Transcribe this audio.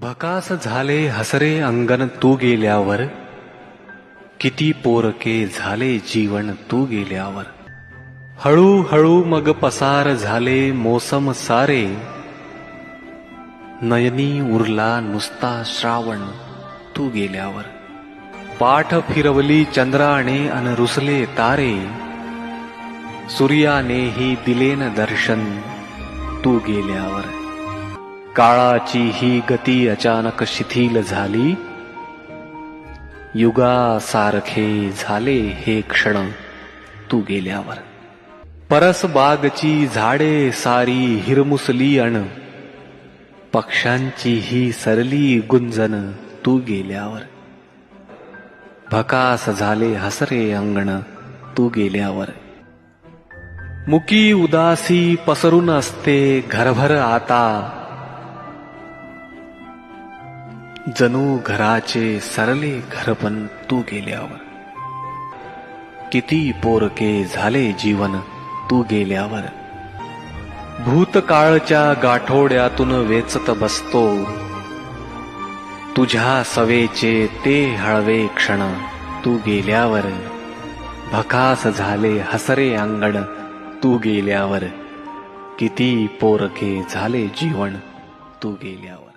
भकास झाले हसरे अंगण तू गेल्यावर. किती पोरके झाले जीवन तू गेल्यावर. हळूहळू मग पसार झाले मोसम सारे. नयनी उरला नुसता श्रावण तू गेल्यावर. पाठ फिरवली चंद्राने अन रुसले तारे. सूर्यानेही दिलेन दर्शन तू गेल्यावर. काळाची ही गती अचानक शिथिल झाली. युगासारखे झाले हे क्षण तू गेल्यावर. परसबागची झाडे सारी हिरमुसली अण पक्ष्यांची ही सरली गुंजन तू गेल्यावर. भकास झाले हसरे अंगण तू गेल्यावर. मुकी उदासी पसरून असते घरभर आता जणू घराचे सरले घरपण तू गेल्यावर. किती पोरके झाले जीवन तू गेल्यावर. भूतकाळच्या गाठोड्यातून वेचत बसतो. तुझ्या सवेचे ते हळवे क्षण तू गेल्यावर. भकास झाले हसरे अंगण तू गेल्यावर. किती पोरके झाले जीवन तू गेल्यावर.